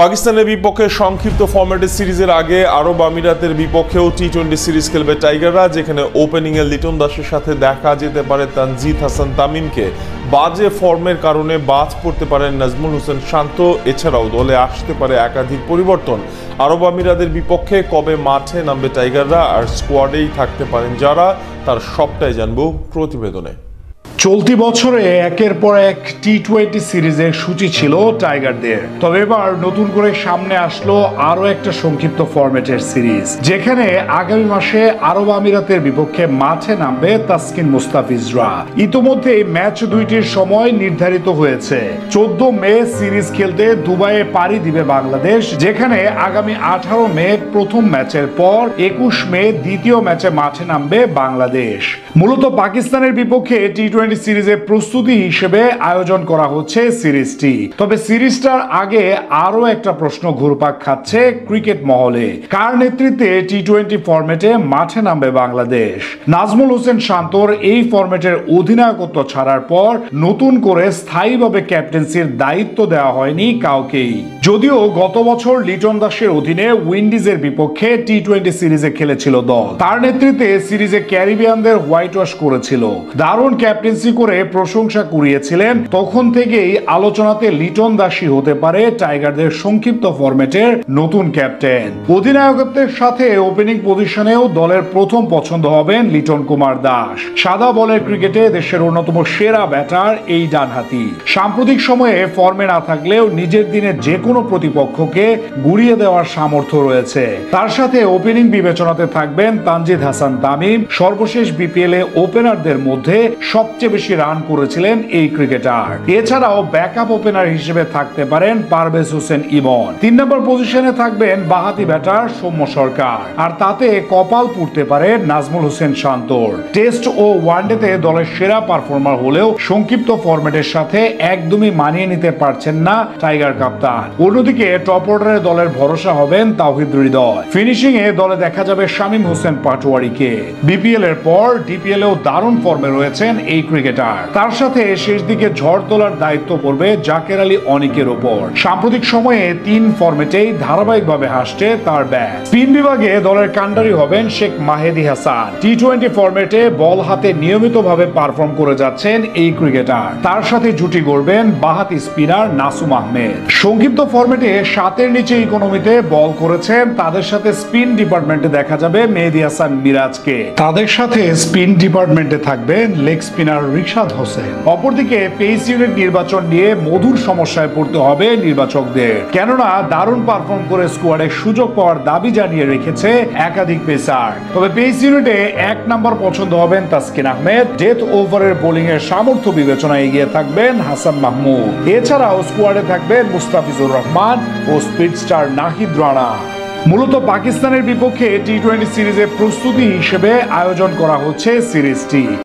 পাকিস্তানের বিপক্ষে সংক্ষিপ্ত ফরম্যাটের সিরিজের আগে আরব আমিরাতের বিপক্ষেও টি টোয়েন্টি সিরিজ খেলবে টাইগাররা যেখানে ওপেনিংয়ে লিটন দাসের সাথে দেখা যেতে পারে তানজিদ হাসান তামিমকে। বাজে ফর্মের কারণে বাজ পড়তে পারেন নাজমুল হোসেন শান্ত। এছাড়াও দলে আসতে পারে একাধিক পরিবর্তন। আরব আমিরাদের বিপক্ষে কবে মাঠে নামবে টাইগাররা আর স্কোয়াডেই থাকতে পারেন যারা, তার সবটাই জানব প্রতিবেদনে। চলতি বছরে একের পর এক টি টোয়েন্টি সিরিজের সূচি ছিল টাইগারদের। তবে এবার নতুন করে সামনে আসলো আরও একটা সংক্ষিপ্ত ফরম্যাটের সিরিজ, যেখানে আগামী মাসে আরব আমিরাতের বিপক্ষে মাঠে নামবে তাসকিন মুস্তাফিজরা। ইতোমধ্যে ম্যাচ দুইটির সময় নির্ধারিত হয়েছে। চোদ্দ মে সিরিজ খেলতে দুবাইয়ে পাড়ি দিবে বাংলাদেশ, যেখানে আগামী আঠারো মে প্রথম ম্যাচের পর একুশ মে দ্বিতীয় ম্যাচে মাঠে নামবে বাংলাদেশ। মূলত পাকিস্তানের বিপক্ষে টি টোয়েন্টি সিরিজের প্রস্তুতি হিসেবে আয়োজন করা হচ্ছে সিরিজটি। তবে সিরিজটার আগে আরও একটা প্রশ্ন ঘুরপাক খাচ্ছে ক্রিকেট মহলে। কার নেতৃত্বে টি টোয়েন্টি ফরম্যাটে মাঠে নামবে বাংলাদেশ? নাজমুল হোসেন শান্তর এই ফরম্যাটের অধিনায়কত্ব ছাড়ার পর নতুন করে স্থায়ীভাবে ক্যাপ্টেন্সির দায়িত্ব দেওয়া হয়নি কাউকেই। যদিও গত বছর লিটন দাসের অধীনে উইন্ডিজের বিপক্ষে টি টোয়েন্টি সিরিজে খেলেছিল দল। তার নেতৃত্বে সিরিজে ক্যারিবিয়ানদের হোয়াইট ওয়াশ করেছিল। দারুণ ক্যাপ্টেন্সি করে প্রশংসা কুড়িয়েছিলেন। তখন থেকেই আলোচনাতে লিটন দাসী হতে পারে টাইগারদের সংক্ষিপ্ত ফরম্যাটের নতুন ক্যাপ্টেন। অধিনায়কত্বের সাথে ওপেনিং পজিশনেও দলের প্রথম পছন্দ হবেন লিটন কুমার দাস। সাদা বলের ক্রিকেটে দেশের অন্যতম সেরা ব্যাটার এই ডানহাতি। সাম্প্রতিক সময়ে ফর্মে না থাকলেও নিজের দিনে যে কোনো প্রতিপক্ষকে গুড়িয়ে দেওয়ার সামর্থ্য রয়েছে। তার সাথে ওপেনিং বিবেচনাতে থাকবেন তানজিদ হাসান তামিম। সর্বশেষ বিপিএল এ ওপেনারদের মধ্যে সবচেয়ে বেশি রান করেছিলেন এই ক্রিকেটার। এছাড়াও ব্যাকআপ ওপেনার হিসেবে থাকতে পারেন পারভেজ হোসেন ইমন। তিন নম্বর পজিশনে থাকবেন বাহাতি ব্যাটার সৌম্য সরকার। আর তাতে কপাল পুড়তে পারে নাজমুল হোসেন শান্তর। টেস্ট ও ওয়ানডেতে দলের সেরা পারফর্মার হলেও সংক্ষিপ্ত ফরম্যাটের সাথে একদমই মানিয়ে নিতে পারছেন না টাইগার কাপ্তান। অন্যদিকে টপ অর্ডারে দলের ভরসা হবেন তাওহিদ হৃদয়। ফিনিশিং এ দলে দেখা যাবে শামীম হোসেন পাটোয়ারিকে। বিপিএল এর পর ডিপিএল এও দারুণ ফর্মে রয়েছেন এই ক্রিকেটার তার সাথে শেষ দিকে ঝড় তোলার দায়িত্ব পড়বে জাকের আলী অনিকের ওপর। সাম্প্রতিক সময়ে তিন ফরম্যাটেই ধারাবাহিকভাবে হাসছে তার ব্যাট স্পিন বিভাগে দলের কান্ডারি হবেন শেখ মাহেদি হাসান। টি টোয়েন্টি ফরম্যাটে বল হাতে নিয়মিতভাবে পারফর্ম করে যাচ্ছেন এই ক্রিকেটার তার সাথে জুটি গড়বেন বাহাতি স্পিনার নাসুম আহমেদ। সংক্ষিপ্ত ফর্মেটে সাতের নিচে ইকোনমিতে বল করেছেন। তাদের সাথে স্পিন ডিপার্টমেন্টে দেখা যাবে মেহেদি হাসান মিরাজকে। তাদের সাথে স্পিন ডিপার্টমেন্টে থাকবেন লেগ স্পিনার রিশাদ হোসেন। অপরদিকে পেস ইউনিট নির্বাচন নিয়ে মধুর সমস্যায় পড়তে হবে নির্বাচকদের। কেননা দারুণ পারফর্ম করে স্কোয়াডে সুযোগ পাওয়ার দাবি জানিয়ে রেখেছে একাধিক পেসার। তবে পেস ইউনিটে এক নম্বর পছন্দ হবেন তাসকিন আহমেদ। ডেথ ওভারের বোলিং এর সামর্থ্য বিবেচনায় এগিয়ে থাকবেন হাসান মাহমুদ। এছাড়াও স্কোয়াডে থাকবেন মুস্তাফিজুর রহমান ও স্পিড স্টার নাহিদ রানা। মূলত পাকিস্তানের বিপক্ষে টি টোয়েন্টি সিরিজের প্রস্তুতি হিসেবে আয়োজন করা হচ্ছে সিরিজটি।